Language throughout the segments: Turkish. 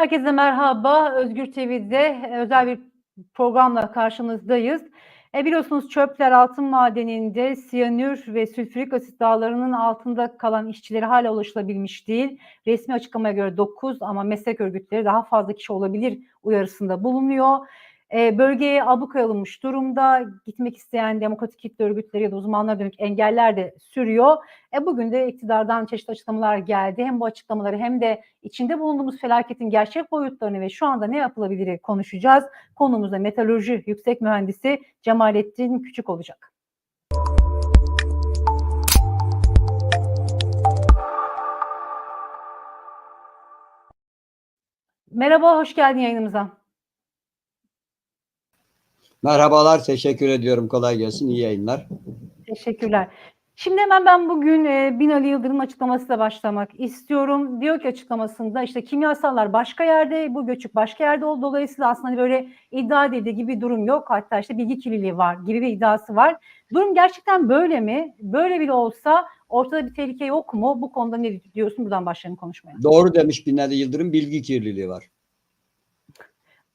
Herkese merhaba. Özgür TV'de özel bir programla karşınızdayız. E biliyorsunuz Çöpler Altın Madeni'nde siyanür ve sülfürik asit dağlarının altında kalan işçileri hala ulaşılabilmiş değil. Resmi açıklamaya göre 9 ama meslek örgütleri daha fazla kişi olabilir uyarısında bulunuyor. E, bölgeye abluka alınmış durumda. Gitmek isteyen demokratik kitle örgütleri ya da uzmanlara dönük engeller de sürüyor. E, bugün de iktidardan çeşitli açıklamalar geldi. Hem bu açıklamaları hem de içinde bulunduğumuz felaketin gerçek boyutlarını ve şu anda ne yapılabilir konuşacağız. Konumuzda metalurji yüksek mühendisi Cemalettin Küçük olacak. Merhaba, hoş geldin yayınımıza. Merhabalar, teşekkür ediyorum. Kolay gelsin, iyi yayınlar. Teşekkürler. Şimdi hemen ben bugün e, Binali Yıldırım'ın açıklamasıyla başlamak istiyorum. Diyor ki açıklamasında işte kimyasallar başka yerde, bu göçük başka yerde oldu. Dolayısıyla aslında böyle iddia edildiği gibi bir durum yok. Hatta işte bilgi kirliliği var gibi bir iddiası var. Durum gerçekten böyle mi? Böyle bile olsa ortada bir tehlike yok mu? Bu konuda ne diyorsun? Buradan başlayalım konuşmaya. Doğru demiş Binali Yıldırım, bilgi kirliliği var.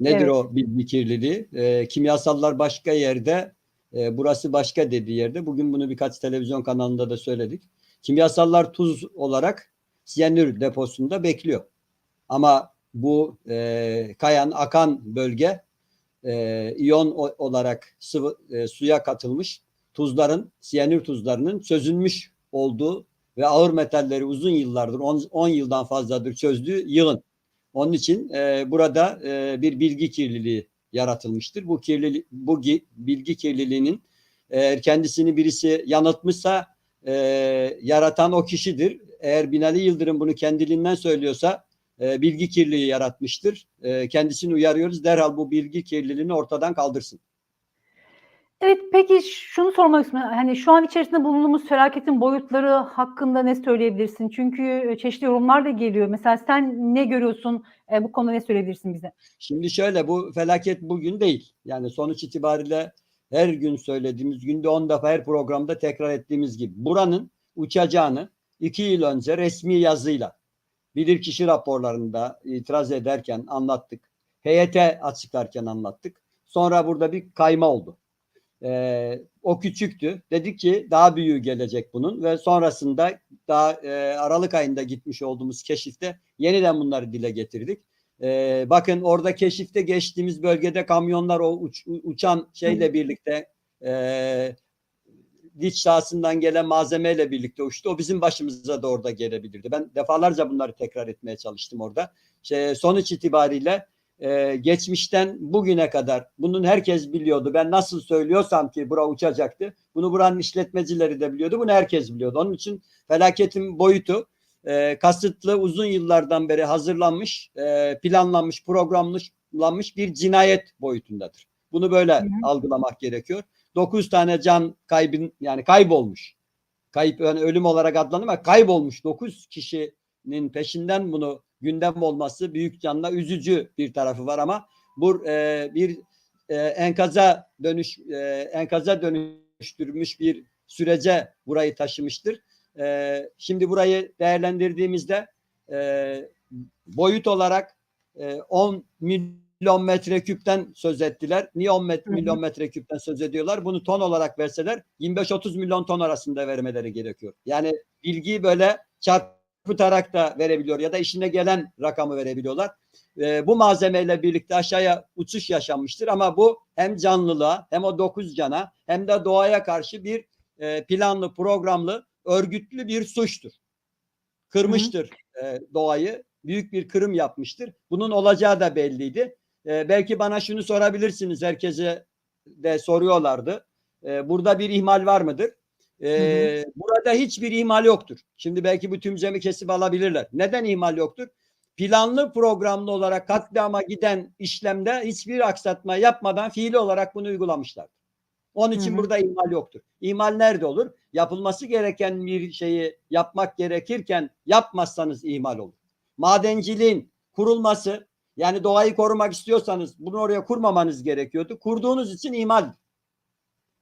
Nedir Evet. o bilgi kirliliği? Ee, kimyasallar başka yerde, e, burası başka dediği yerde. Bugün bunu birkaç televizyon kanalında da söyledik. Kimyasallar tuz olarak siyanür deposunda bekliyor. Ama bu e, kayan, akan bölge e, iyon olarak sıvı e, suya katılmış tuzların, siyanür tuzlarının çözülmüş olduğu ve ağır metalleri uzun yıllardır, 10 yıldan fazladır çözdüğü yığın. Onun için e, burada e, bir bilgi kirliliği yaratılmıştır. Bu kirlili, bu gi- bilgi kirliliğinin eğer kendisini birisi yanıltmışsa e, yaratan o kişidir. Eğer Binali Yıldırım bunu kendiliğinden söylüyorsa e, bilgi kirliliği yaratmıştır. E, kendisini uyarıyoruz. Derhal bu bilgi kirliliğini ortadan kaldırsın. Evet peki şunu sormak istiyorum. Hani şu an içerisinde bulunduğumuz felaketin boyutları hakkında ne söyleyebilirsin? Çünkü e, çeşitli yorumlar da geliyor. Mesela sen ne görüyorsun? E, bu konuda ne söyleyebilirsin bize? Şimdi şöyle bu felaket bugün değil. Yani sonuç itibariyle her gün söylediğimiz, günde 10 defa her programda tekrar ettiğimiz gibi buranın uçacağını iki yıl önce resmi yazıyla bilirkişi raporlarında itiraz ederken anlattık. Heyete açıklarken anlattık. Sonra burada bir kayma oldu. Ee, o küçüktü. Dedik ki daha büyüğü gelecek bunun ve sonrasında daha e, Aralık ayında gitmiş olduğumuz keşifte yeniden bunları dile getirdik. Ee, bakın orada keşifte geçtiğimiz bölgede kamyonlar o uç- uçan şeyle birlikte e, diç sahasından gelen malzemeyle birlikte uçtu. O bizim başımıza da orada gelebilirdi. Ben defalarca bunları tekrar etmeye çalıştım orada. Şey, sonuç itibariyle e, geçmişten bugüne kadar bunun herkes biliyordu. Ben nasıl söylüyorsam ki bura uçacaktı. Bunu buranın işletmecileri de biliyordu. Bunu herkes biliyordu. Onun için felaketin boyutu e, kasıtlı uzun yıllardan beri hazırlanmış, e, planlanmış, programlanmış bir cinayet boyutundadır. Bunu böyle Hı algılamak gerekiyor. 9 tane can kaybın yani kaybolmuş. Kayıp yani ölüm olarak adlanır ama kaybolmuş 9 kişinin peşinden bunu gündem olması büyük canla üzücü bir tarafı var ama bu e, bir e, enkaza dönüş e, enkaza dönüştürmüş bir sürece burayı taşımıştır. E, şimdi burayı değerlendirdiğimizde e, boyut olarak e, 10 milyon metreküpten söz ettiler. Niye 10 met- milyon metreküpten söz ediyorlar? Bunu ton olarak verseler 25-30 milyon ton arasında vermeleri gerekiyor. Yani bilgiyi böyle çarpıtarak da verebiliyor ya da işine gelen rakamı verebiliyorlar. E, bu malzemeyle birlikte aşağıya uçuş yaşanmıştır ama bu hem canlılığa hem o dokuz cana hem de doğaya karşı bir e, planlı programlı örgütlü bir suçtur. Kırmıştır e, doğayı büyük bir kırım yapmıştır. Bunun olacağı da belliydi. E, belki bana şunu sorabilirsiniz herkese de soruyorlardı. E, burada bir ihmal var mıdır? E, Burada hiçbir ihmal yoktur. Şimdi belki bu tümcemi kesip alabilirler. Neden ihmal yoktur? Planlı programlı olarak katliama giden işlemde hiçbir aksatma yapmadan fiili olarak bunu uygulamışlar. Onun için Hı hı. burada ihmal yoktur. İhmal nerede olur? Yapılması gereken bir şeyi yapmak gerekirken yapmazsanız ihmal olur. Madenciliğin kurulması yani doğayı korumak istiyorsanız bunu oraya kurmamanız gerekiyordu. Kurduğunuz için ihmal.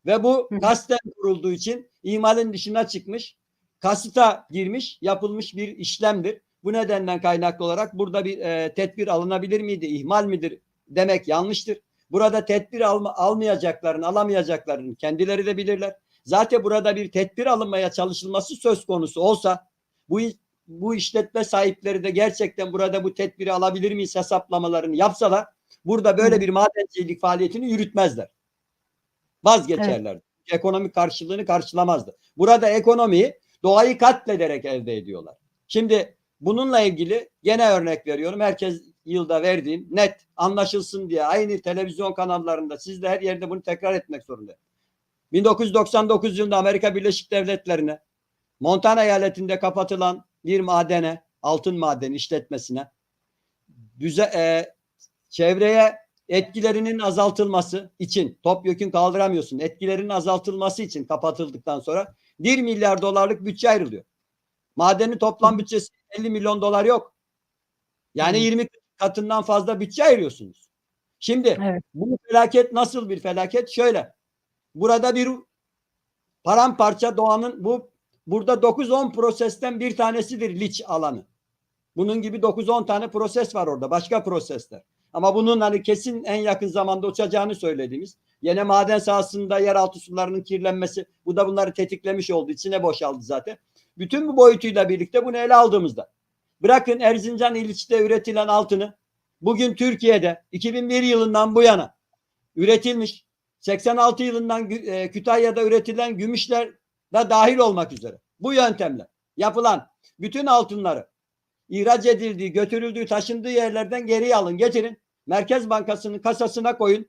Ve bu kasten kurulduğu için ihmalin dışına çıkmış, kasıta girmiş, yapılmış bir işlemdir. Bu nedenden kaynaklı olarak burada bir e, tedbir alınabilir miydi, ihmal midir demek yanlıştır. Burada tedbir alma, almayacakların, alamayacakların kendileri de bilirler. Zaten burada bir tedbir alınmaya çalışılması söz konusu olsa bu bu işletme sahipleri de gerçekten burada bu tedbiri alabilir miyiz hesaplamalarını yapsalar burada böyle bir madencilik faaliyetini yürütmezler. Vazgeçerler. Ekonomik karşılığını karşılamazdı. Burada ekonomiyi doğayı katlederek elde ediyorlar. Şimdi bununla ilgili gene örnek veriyorum. Herkes yılda verdiğim net anlaşılsın diye aynı televizyon kanallarında siz de her yerde bunu tekrar etmek zorunda. 1999 yılında Amerika Birleşik Devletleri'ne Montana eyaletinde kapatılan bir madene, altın maden işletmesine düze, e, çevreye etkilerinin azaltılması için topyekun kaldıramıyorsun. Etkilerinin azaltılması için kapatıldıktan sonra 1 milyar dolarlık bütçe ayrılıyor. Madenin toplam bütçesi 50 milyon dolar yok. Yani Hı. 20 katından fazla bütçe ayırıyorsunuz. Şimdi Evet. bu felaket nasıl bir felaket? Şöyle. Burada bir paramparça doğanın bu burada 9-10 prosesten bir tanesidir liç alanı. Bunun gibi 9-10 tane proses var orada. Başka prosesler. Ama bunun hani kesin en yakın zamanda uçacağını söylediğimiz yine maden sahasında yeraltı sularının kirlenmesi bu da bunları tetiklemiş oldu. İçine boşaldı zaten. Bütün bu boyutuyla birlikte bunu ele aldığımızda bırakın Erzincan İliç'te üretilen altını bugün Türkiye'de 2001 yılından bu yana üretilmiş 86 yılından e, Kütahya'da üretilen gümüşler de dahil olmak üzere bu yöntemle yapılan bütün altınları ihraç edildiği, götürüldüğü, taşındığı yerlerden geriye alın, getirin. Merkez Bankası'nın kasasına koyun.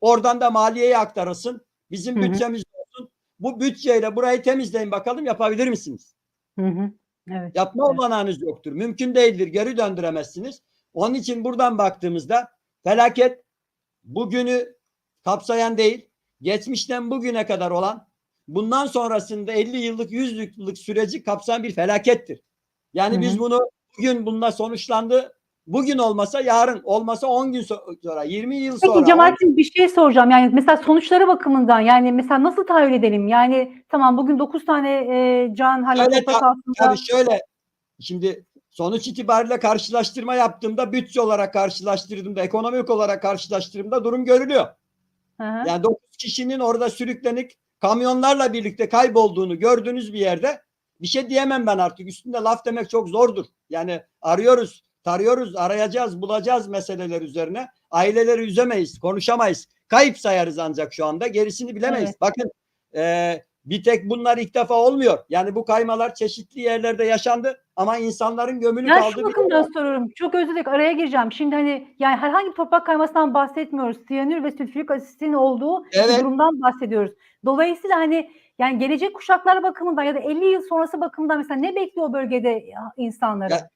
Oradan da maliyeye aktarılsın. Bizim Hı hı. bütçemiz olsun. Bu bütçeyle burayı temizleyin bakalım yapabilir misiniz? Hı hı. Evet. Yapma Evet. olanağınız yoktur. Mümkün değildir. Geri döndüremezsiniz. Onun için buradan baktığımızda felaket bugünü kapsayan değil, geçmişten bugüne kadar olan bundan sonrasında 50 yıllık 100 yıllık süreci kapsayan bir felakettir. Yani Hı hı. biz bunu bugün bununla sonuçlandı. Bugün olmasa yarın, olmasa 10 gün so- sonra, 20 yıl sonra. Peki Cemalettin bir şey soracağım. Yani mesela sonuçları bakımından yani mesela nasıl tahayyül edelim? Yani tamam bugün 9 tane e, can hala ta- altında. Tabii şöyle şimdi sonuç itibariyle karşılaştırma yaptığımda bütçe olarak karşılaştırdığımda ekonomik olarak karşılaştırdığımda durum görülüyor. Hı hı. Yani 9 kişinin orada sürüklenik kamyonlarla birlikte kaybolduğunu gördüğünüz bir yerde bir şey diyemem ben artık. Üstünde laf demek çok zordur. Yani arıyoruz, tarıyoruz, arayacağız, bulacağız meseleler üzerine. Aileleri üzemeyiz, konuşamayız. Kayıp sayarız ancak şu anda. Gerisini bilemeyiz. Evet. Bakın e, bir tek bunlar ilk defa olmuyor. Yani bu kaymalar çeşitli yerlerde yaşandı ama insanların gömülü Ben kaldığı şu bir bakımdan soruyorum. Çok özür dilerim araya gireceğim. Şimdi hani yani herhangi bir toprak kaymasından bahsetmiyoruz. Siyanür ve sülfürik asitin olduğu Evet. durumdan bahsediyoruz. Dolayısıyla hani yani gelecek kuşaklar bakımından ya da 50 yıl sonrası bakımından mesela ne bekliyor bölgede ya- insanları? Ya-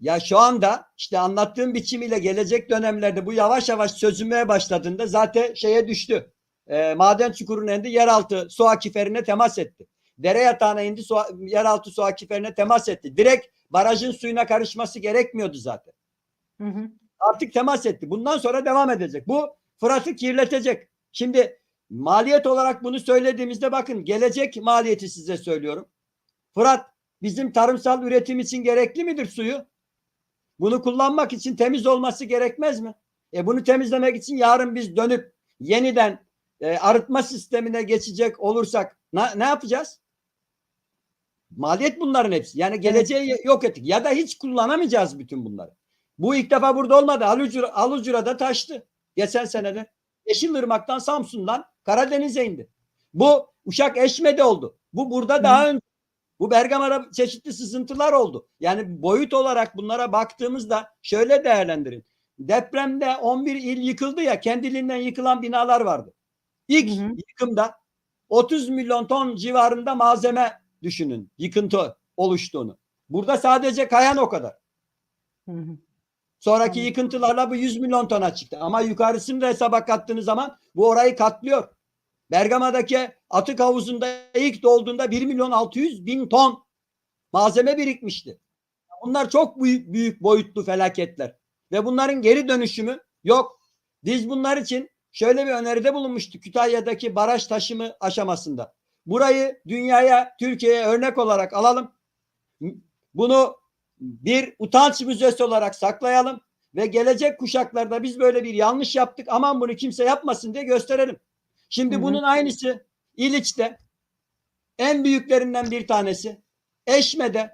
Ya şu anda işte anlattığım biçimiyle gelecek dönemlerde bu yavaş yavaş çözülmeye başladığında zaten şeye düştü. Ee, maden çukuruna indi, yeraltı su akiferine temas etti. Dere yatağına indi, su, yeraltı su akiferine temas etti. Direkt barajın suyuna karışması gerekmiyordu zaten. Hı hı. Artık temas etti. Bundan sonra devam edecek. Bu Fırat'ı kirletecek. Şimdi maliyet olarak bunu söylediğimizde bakın gelecek maliyeti size söylüyorum. Fırat bizim tarımsal üretim için gerekli midir suyu? Bunu kullanmak için temiz olması gerekmez mi? E bunu temizlemek için yarın biz dönüp yeniden e, arıtma sistemine geçecek olursak ne, ne yapacağız? Maliyet bunların hepsi. Yani geleceği yok ettik. Ya da hiç kullanamayacağız bütün bunları. Bu ilk defa burada olmadı. Alucura, Alucura'da taştı. Geçen senede. Yeşilırmak'tan Samsun'dan Karadeniz'e indi. Bu Uşak Eşme'de oldu. Bu burada daha önce. Bu Bergama'da çeşitli sızıntılar oldu. Yani boyut olarak bunlara baktığımızda şöyle değerlendirin. Depremde 11 il yıkıldı ya kendiliğinden yıkılan binalar vardı. İlk Hı hı. yıkımda 30 milyon ton civarında malzeme düşünün. Yıkıntı oluştuğunu. Burada sadece kayan o kadar. Hı hı. Sonraki yıkıntılarla bu 100 milyon tona çıktı. Ama yukarısını da hesaba kattığınız zaman bu orayı katlıyor. Bergama'daki atık havuzunda ilk dolduğunda 1 milyon 600 bin ton malzeme birikmişti. Bunlar çok büyük, büyük boyutlu felaketler. Ve bunların geri dönüşümü yok. Biz bunlar için şöyle bir öneride bulunmuştuk Kütahya'daki baraj taşımı aşamasında. Burayı dünyaya, Türkiye'ye örnek olarak alalım. Bunu bir utanç müzesi olarak saklayalım ve gelecek kuşaklarda biz böyle bir yanlış yaptık aman bunu kimse yapmasın diye gösterelim. Şimdi Hı hı. bunun aynısı İliç'te en büyüklerinden bir tanesi Eşme'de,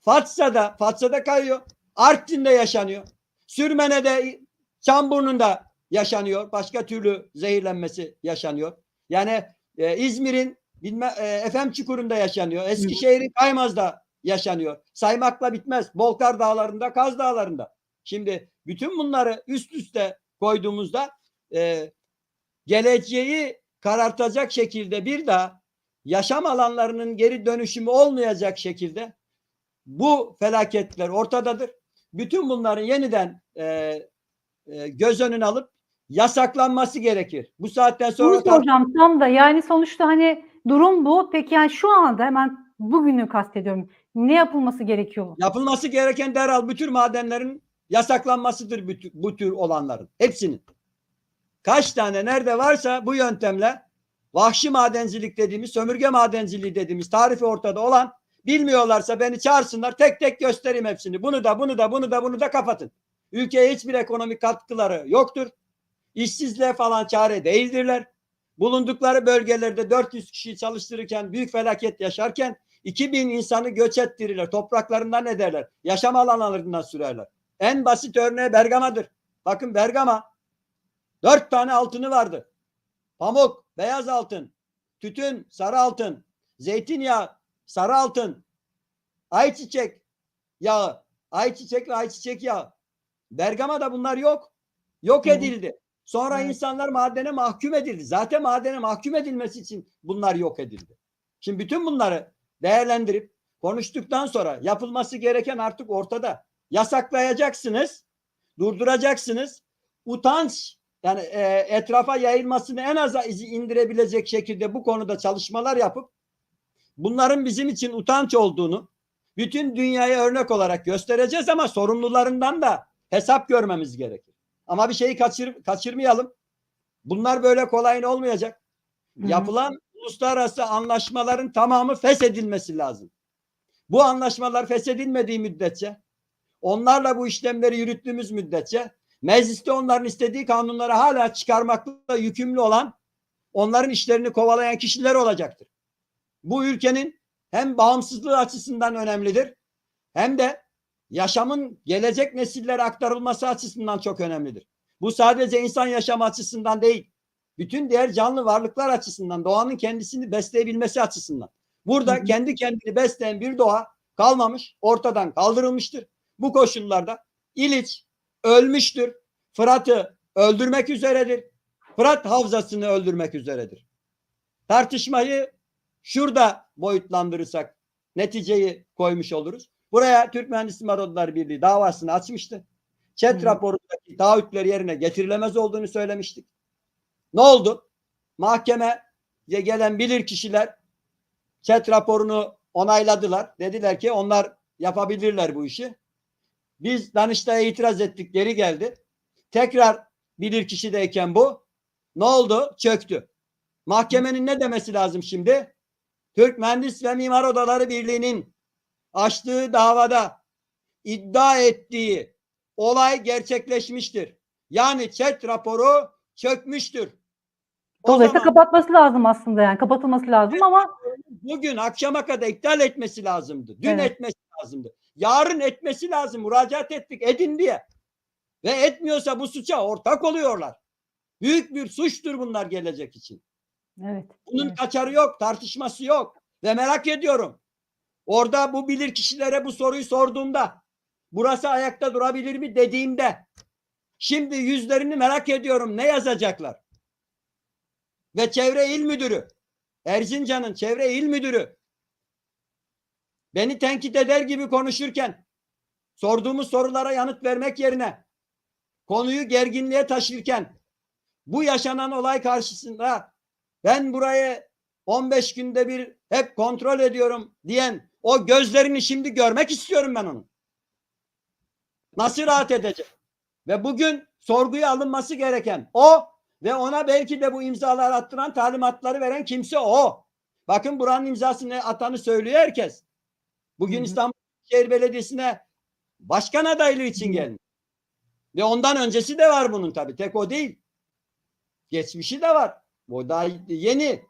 Fatsa'da, Fatsa'da kayıyor. Artvin'de yaşanıyor. Sürmene'de, Çamburnu'nda yaşanıyor. Başka türlü zehirlenmesi yaşanıyor. Yani e, İzmir'in bilme, e, Efem Çukuru'nda yaşanıyor. Eskişehir'in Kaymaz'da yaşanıyor. Saymakla bitmez. Bolkar Dağları'nda, Kaz Dağları'nda. Şimdi bütün bunları üst üste koyduğumuzda e, geleceği karartacak şekilde bir daha yaşam alanlarının geri dönüşümü olmayacak şekilde bu felaketler ortadadır. Bütün bunların yeniden e, e, göz önüne alıp yasaklanması gerekir. Bu saatten sonra Bunu soracağım tam da yani sonuçta hani durum bu. Peki yani şu anda hemen bugünü kastediyorum. Ne yapılması gerekiyor? yapılması gereken derhal bütün madenlerin yasaklanmasıdır bu tür, bu tür olanların. Hepsinin. Kaç tane nerede varsa bu yöntemle vahşi madencilik dediğimiz, sömürge madenciliği dediğimiz tarifi ortada olan bilmiyorlarsa beni çağırsınlar tek tek göstereyim hepsini. Bunu da bunu da bunu da bunu da kapatın. Ülkeye hiçbir ekonomik katkıları yoktur. İşsizliğe falan çare değildirler. Bulundukları bölgelerde 400 kişiyi çalıştırırken büyük felaket yaşarken 2000 insanı göç ettirirler. Topraklarından ederler. Yaşam alanlarından sürerler. En basit örneği Bergama'dır. Bakın Bergama dört tane altını vardı. Pamuk, beyaz altın, tütün, sarı altın, zeytinyağı, sarı altın, ayçiçek yağı, ayçiçek ve ayçiçek yağı. Bergama'da bunlar yok. Yok edildi. Sonra Evet. insanlar madene mahkum edildi. Zaten madene mahkum edilmesi için bunlar yok edildi. Şimdi bütün bunları değerlendirip konuştuktan sonra yapılması gereken artık ortada. Yasaklayacaksınız, durduracaksınız. Utanç yani e, etrafa yayılmasını en aza izi indirebilecek şekilde bu konuda çalışmalar yapıp bunların bizim için utanç olduğunu bütün dünyaya örnek olarak göstereceğiz ama sorumlularından da hesap görmemiz gerekir. Ama bir şeyi kaçır, kaçırmayalım. Bunlar böyle kolay olmayacak. Yapılan uluslararası anlaşmaların tamamı feshedilmesi lazım. Bu anlaşmalar feshedilmediği müddetçe onlarla bu işlemleri yürüttüğümüz müddetçe mecliste onların istediği kanunları hala çıkarmakla yükümlü olan onların işlerini kovalayan kişiler olacaktır. Bu ülkenin hem bağımsızlığı açısından önemlidir hem de yaşamın gelecek nesillere aktarılması açısından çok önemlidir. Bu sadece insan yaşamı açısından değil, bütün diğer canlı varlıklar açısından, doğanın kendisini besleyebilmesi açısından. Burada Hı hı. kendi kendini besleyen bir doğa kalmamış, ortadan kaldırılmıştır. Bu koşullarda İliç ölmüştür. Fırat'ı öldürmek üzeredir. Fırat havzasını öldürmek üzeredir. Tartışmayı şurada boyutlandırırsak neticeyi koymuş oluruz. Buraya Türk Mühendislik Baroları Birliği davasını açmıştı. Çet Hı. raporundaki taahhütleri yerine getirilemez olduğunu söylemiştik. Ne oldu? Mahkemeye gelen bilir kişiler Çet raporunu onayladılar. Dediler ki onlar yapabilirler bu işi. Biz Danıştay'a itiraz ettik geri geldi. Tekrar bilir kişideyken bu ne oldu? Çöktü. Mahkemenin ne demesi lazım şimdi? Türk Mühendis ve Mimar Odaları Birliği'nin açtığı davada iddia ettiği olay gerçekleşmiştir. Yani chat raporu çökmüştür. Dolayısıyla zaman kapatması lazım aslında yani kapatılması lazım ama bugün akşama kadar iptal etmesi lazımdı. Dün Evet. etmesi lazımdı. Yarın etmesi lazım. Müracaat ettik edin diye. Ve etmiyorsa bu suça ortak oluyorlar. Büyük bir suçtur bunlar gelecek için. evet. Bunun evet. kaçarı yok, tartışması yok. Ve merak ediyorum. Orada bu bilir kişilere bu soruyu sorduğumda burası ayakta durabilir mi dediğimde şimdi yüzlerini merak ediyorum ne yazacaklar? Ve çevre il müdürü Erzincan'ın çevre il müdürü beni tenkit eder gibi konuşurken sorduğumuz sorulara yanıt vermek yerine konuyu gerginliğe taşırken bu yaşanan olay karşısında ben burayı 15 günde bir hep kontrol ediyorum diyen o gözlerini şimdi görmek istiyorum ben onun. Nasıl rahat edecek? Ve bugün sorguya alınması gereken o ve ona belki de bu imzalar attıran talimatları veren kimse o. Bakın buranın imzasını atanı söylüyor herkes. Bugün Hı hı. İstanbul Şehir Belediyesi'ne Başkan adaylığı için gelmiş. Ve ondan öncesi de var bunun tabii. Tek o değil. Geçmişi de var. O daha yeni.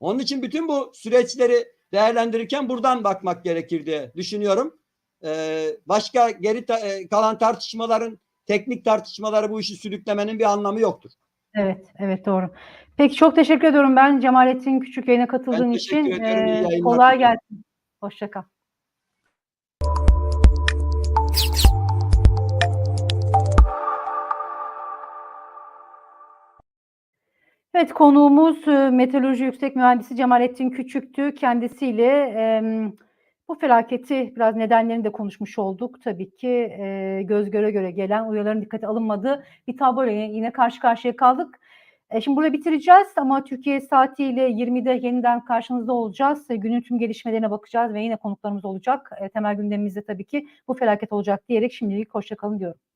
Onun için bütün bu süreçleri değerlendirirken buradan bakmak gerekir diye düşünüyorum. Ee, başka geri ta- e, kalan tartışmaların, teknik tartışmaları bu işi sürüklemenin bir anlamı yoktur. Evet, evet doğru. Peki çok teşekkür ediyorum ben Cemalettin Küçük yayına katıldığın için. ediyorum. Ee, kolay gelsin. Hoşça kal. Evet konuğumuz e, Meteoroloji Yüksek Mühendisi Cemalettin Küçük'tü. Kendisiyle em, bu felaketi biraz nedenlerini de konuşmuş olduk. Tabii ki e, göz göre göre gelen uyarıların dikkate alınmadığı bir tabloyla yine, karşı karşıya kaldık. E, şimdi burada bitireceğiz ama Türkiye saatiyle 20'de yeniden karşınızda olacağız. E, günün tüm gelişmelerine bakacağız ve yine konuklarımız olacak. E, temel gündemimizde tabii ki bu felaket olacak diyerek şimdilik hoşça kalın diyorum.